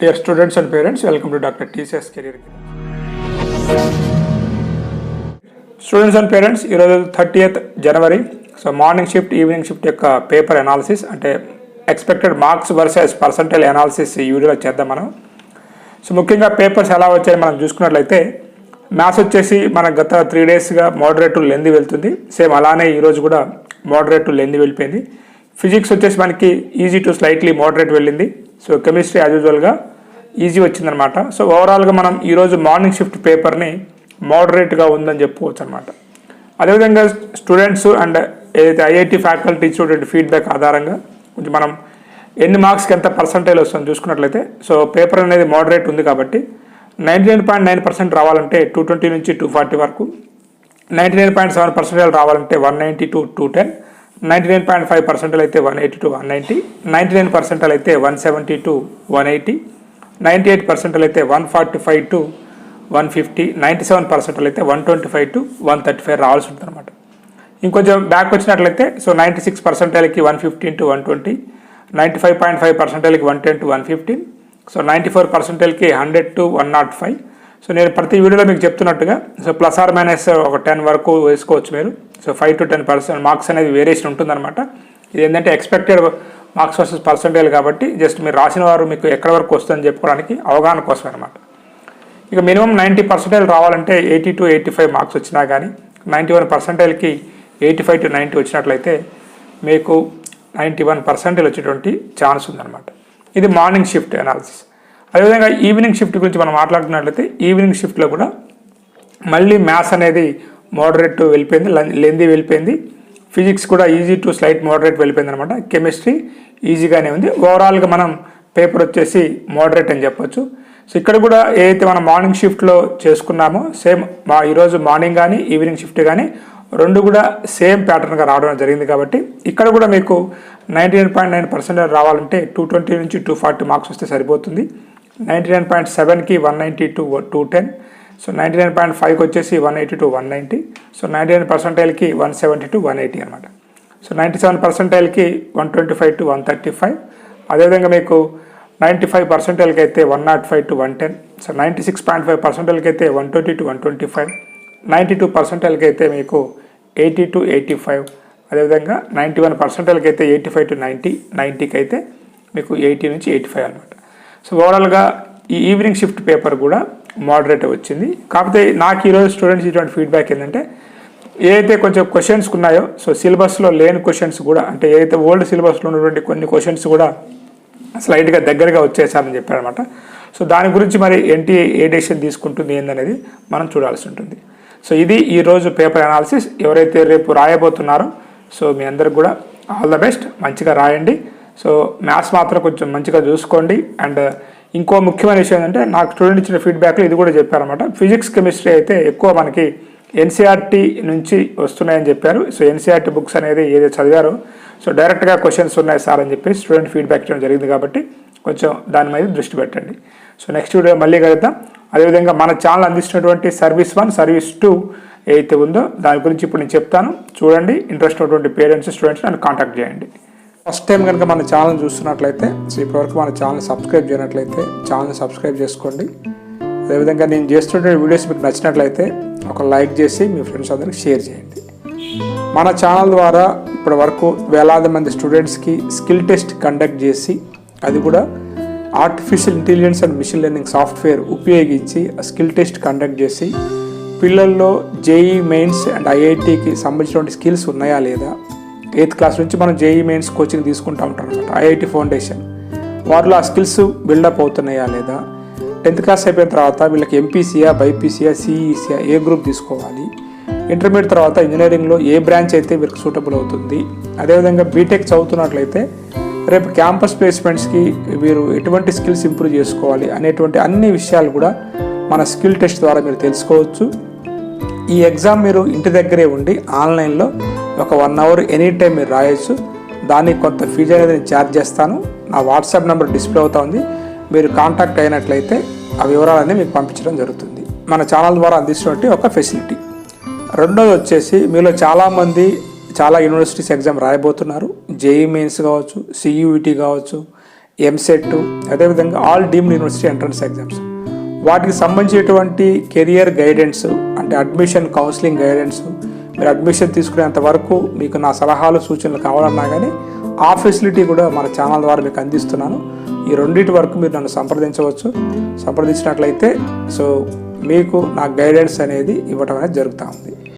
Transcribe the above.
Dear students and parents welcome to doctor TCS career students and parents ఈరోజు thirtieth జనవరి so morning shift evening shift యొక్క paper analysis అంటే expected marks versus percentage analysis ఈ వీడియోలో చేద్దాం మనం. So ముఖ్యంగా papers ఎలా వచ్చాయని మనం చూసుకున్నట్లయితే మ్యాథ్స్ వచ్చేసి మన గత త్రీ డేస్గా మోడరేట్ టు లెంది వెళ్తుంది. సేమ్ అలానే ఈరోజు కూడా మోడరేట్ టు లెంది వెళ్ళిపోయింది. ఫిజిక్స్ వచ్చేసి మనకి ఈజీ టు స్లైట్లీ మోడరేట్ వెళ్ళింది. సో కెమిస్ట్రీ యాజ్ యూజువల్గా ఈజీ వచ్చిందనమాట. సో ఓవరాల్గా మనం ఈరోజు మార్నింగ్ షిఫ్ట్ పేపర్ని మోడరేట్గా ఉందని చెప్పుకోవచ్చు అనమాట అదేవిధంగా స్టూడెంట్స్ అండ్ ఏదైతే ఐఐటి ఫ్యాకల్టీ ఇచ్చినటువంటి ఫీడ్బ్యాక్ ఆధారంగా కొంచెం మనం ఎన్ని మార్క్స్కి ఎంత పర్సంటేజ్ వస్తుంది చూసుకున్నట్లయితే సో పేపర్ అనేది మోడరేట్ ఉంది కాబట్టి ninety nine point nine percent రావాలంటే టూ ట్వంటీ నుంచి టూ ఫార్టీ వరకు ninety nine point seven percentage రావాలంటే one ninety to two ten ninety nine point five percentage అయితే one eighty to one ninety ninety nine percentage అయితే one seventy to one eighty ninety eight percentage అయితే one forty five to one fifty ninety seven percentage అయితే one twenty five to one thirty five రావాల్సి ఉంటుంది అనమాట ఇంకొంచెం back వచ్చినట్లయితే so ninety six పర్సెంటైల్కి one fifteen to one twenty ninety five point five పర్సెంటైల్కి one ten to one fifteen so ninety four పర్సెంటేజ్కి hundred to one not five. So నేను ప్రతి వీడియోలో మీకు చెప్తున్నట్టుగా సో ప్లస్ ఆర్ మైనస్ ఒక ten వరకు వేసుకోవచ్చు మీరు. So five to ten percent marks అనేది వేరియేషన్ ఉంటుందన్నమాట. ఇది ఏంటంటే ఎక్స్పెక్టెడ్ మార్క్స్ వర్సెస్ పర్సెంటేజ్ కాబట్టి జస్ట్ మీరు రాసిన వారు మీకు ఎక్కడ వరకు వస్తుందని చెప్పుకోవడానికి అవగాహన కోసం అనమాట ఇక మినిమం నైంటీ పర్సెంటేజ్ రావాలంటే eighty to eighty five marks వచ్చినా కానీ నైంటీ వన్ పర్సెంటేజ్కి ఎయిటీ ఫైవ్ టు నైంటీ వచ్చినట్లయితే మీకు నైంటీ వన్ పర్సెంటేజ్ వచ్చేటువంటి ఛాన్స్ ఉందన్నమాట. ఇది మార్నింగ్ షిఫ్ట్ అనాలిసిస్. అదేవిధంగా ఈవినింగ్ షిఫ్ట్ గురించి మనం మాట్లాడుతున్నట్లయితే ఈవినింగ్ షిఫ్ట్లో కూడా మళ్ళీ మ్యాథ్స్ అనేది మోడరేట్ వెళ్ళిపోయింది లెంది వెళ్ళిపోయింది. ఫిజిక్స్ కూడా ఈజీ టు స్లైట్ మోడరేట్ వెళ్ళిపోయింది అనమాట కెమిస్ట్రీ ఈజీగానే ఉంది. ఓవరాల్గా మనం పేపర్ వచ్చేసి మోడరేట్ అని చెప్పొచ్చు. సో ఇక్కడ కూడా ఏదైతే మనం మార్నింగ్ షిఫ్ట్లో చేసుకున్నామో సేమ్ మా ఈరోజు మార్నింగ్ కానీ ఈవినింగ్ షిఫ్ట్ కానీ రెండు కూడా సేమ్ ప్యాటర్న్గా రావడం జరిగింది కాబట్టి ఇక్కడ కూడా మీకు ninety nine point nine percent రావాలంటే టూ ట్వంటీ నుంచి టూ ఫార్టీ మార్క్స్ వస్తే సరిపోతుంది. నైంటీ నైన్ పాయింట్ సెవెన్కి one ninety to two ten so ninety nine point ఫైవ్కి వచ్చేసి one eighty to one ninety so ninety nine పర్సెంటైల్కి one seventy to one eighty అనమాట so ninety seven పర్సెంటైల్కి one twenty five to one thirty five అదేవిధంగా మీకు ninety five పర్సెంటైల్కి అయితే one nought five to one ten so ninety six point five పర్సెంటైల్కి అయితే one twenty to one twenty five ninety two పర్సెంటైల్కి అయితే మీకు eighty to eighty five అదేవిధంగా ninety one పర్సెంటైల్కి అయితే ఎయిటీ ఫైవ్ టు నైంటీ నైంటీకి అయితే మీకు ఎయిటీ నుంచి ఎయిటీ ఫైవ్ అనమాట సో ఓవరాల్గా ఈ ఈవినింగ్ షిఫ్ట్ పేపర్ కూడా మోడరేట్ వచ్చింది. కాకపోతే నాకు ఈరోజు స్టూడెంట్స్ ఇటువంటి ఫీడ్బ్యాక్ ఏంటంటే ఏదైతే కొంచెం క్వశ్చన్స్ ఉన్నాయో సో సిలబస్లో లేని క్వశ్చన్స్ కూడా అంటే ఏదైతే ఓల్డ్ సిలబస్లో ఉన్నటువంటి కొన్ని క్వశ్చన్స్ కూడా స్లైట్గా దగ్గరగా వచ్చేసారని చెప్పారనమాట సో దాని గురించి మరి ఎన్టీఏ ఏ డెసిషన్ తీసుకుంటుంది ఏందనేది మనం చూడాల్సి ఉంటుంది. సో ఇది ఈరోజు పేపర్ అనాలిసిస్ ఎవరైతే రేపు రాయబోతున్నారో సో మీ అందరికి కూడా ఆల్ ద బెస్ట్ మంచిగా రాయండి. సో మ్యాథ్స్ మాత్రం కొంచెం మంచిగా చూసుకోండి. అండ్ ఇంకో ముఖ్యమైన విషయం ఏంటంటే నాకు స్టూడెంట్ ఇచ్చిన ఫీడ్బ్యాక్లో ఇది కూడా చెప్పారనమాట ఫిజిక్స్ కెమిస్ట్రీ అయితే ఎక్కువ మనకి ఎన్సీఆర్టీ నుంచి వస్తున్నాయని చెప్పారు. సో ఎన్సీఆర్టీ బుక్స్ అనేది ఏదో చదివారో. సో డైరెక్ట్గా క్వశ్చన్స్ ఉన్నాయి సార్ అని చెప్పి స్టూడెంట్ ఫీడ్బ్యాక్ ఇవ్వడం జరిగింది కాబట్టి కొంచెం దాని మీద దృష్టి పెట్టండి. సో నెక్స్ట్ వీడియో మళ్ళీ కలుద్దాం. అదేవిధంగా మన ఛానల్ అందిస్తున్నటువంటి సర్వీస్ వన్ సర్వీస్ టూ ఏదైతే ఉందో దాని గురించి ఇప్పుడు నేను చెప్తాను. చూడండి ఇంట్రెస్ట్ ఉన్నటువంటి పేరెంట్స్ స్టూడెంట్స్ నన్ను కాంటాక్ట్ చేయండి. ఫస్ట్ టైం కనుక మన ఛానల్ చూస్తున్నట్లయితే సో ఇప్పటివరకు మన ఛానల్ సబ్స్క్రైబ్ చేయనట్లయితే ఛానల్ సబ్స్క్రైబ్ చేసుకోండి. అదేవిధంగా నేను చేస్తున్న వీడియోస్ మీకు నచ్చినట్లయితే ఒక లైక్ చేసి మీ ఫ్రెండ్స్ అందరికి షేర్ చేయండి. మన ఛానల్ ద్వారా ఇప్పటి వరకు వేలాది మంది స్టూడెంట్స్కి స్కిల్ టెస్ట్ కండక్ట్ చేసి అది కూడా artificial intelligence and machine learning software ఉపయోగించి స్కిల్ టెస్ట్ కండక్ట్ చేసి పిల్లల్లో జేఈ మెయిన్స్ అండ్ ఐఐటికి సంబంధించినటువంటి స్కిల్స్ ఉన్నాయా లేదా ఎయిత్ క్లాస్ నుంచి మనం జేఈ మెయిన్స్ కోచింగ్ తీసుకుంటూ ఉంటాం అనమాట ఐఐటి ఫౌండేషన్. వారిలో ఆ స్కిల్స్ బిల్డప్ అవుతున్నాయా లేదా? టెన్త్ క్లాస్ అయిపోయిన తర్వాత వీళ్ళకి ఎంపీసీయా బైపీసీయా సిఈసీయా ఏ గ్రూప్ తీసుకోవాలి? ఇంటర్మీడియట్ తర్వాత ఇంజనీరింగ్లో ఏ బ్రాంచ్ అయితే వీరికి సూటబుల్ అవుతుంది? అదేవిధంగా బీటెక్ చదువుతున్నట్లయితే రేపు క్యాంపస్ ప్లేస్మెంట్స్కి వీరు ఎటువంటి స్కిల్స్ ఇంప్రూవ్ చేసుకోవాలి అనేటువంటి అన్ని విషయాలు కూడా మన స్కిల్ టెస్ట్ ద్వారా మీరు తెలుసుకోవచ్చు. ఈ ఎగ్జామ్ మీరు ఇంటి దగ్గరే ఉండి ఆన్లైన్లో ఒక వన్ అవర్ ఎనీ టైం మీరు రాయొచ్చు. దానికి కొంత ఫీజు అనేది నేను ఛార్జ్ చేస్తాను. నా వాట్సాప్ నెంబర్ డిస్ప్లే అవుతా ఉంది. మీరు కాంటాక్ట్ అయినట్లయితే ఆ వివరాలన్నీ మీకు పంపించడం జరుగుతుంది. మన ఛానల్ ద్వారా అందిస్తున్నట్టు ఒక ఫెసిలిటీ రెండోది వచ్చేసి మీలో చాలామంది చాలా యూనివర్సిటీస్ ఎగ్జామ్ రాయబోతున్నారు. జేఈ మెయిన్స్ కావచ్చు సియూఈటీ కావచ్చు ఎంసెట్ అదేవిధంగా all deemed university entrance exams వాటికి సంబంధించినటువంటి కెరియర్ గైడెన్స్ అంటే అడ్మిషన్ కౌన్సిలింగ్ గైడెన్స్ మీరు అడ్మిషన్ తీసుకునేంత వరకు మీకు నా సలహాలు సూచనలు కావాలన్నా కానీ ఆ ఫెసిలిటీ కూడా మన ఛానల్ ద్వారా మీకు అందిస్తున్నాను. ఈ రెండింటి వరకు మీరు నన్ను సంప్రదించవచ్చు. సంప్రదించినట్లయితే సో మీకు నా గైడెన్స్ అనేది ఇవ్వటం అనేది జరుగుతూ ఉంది.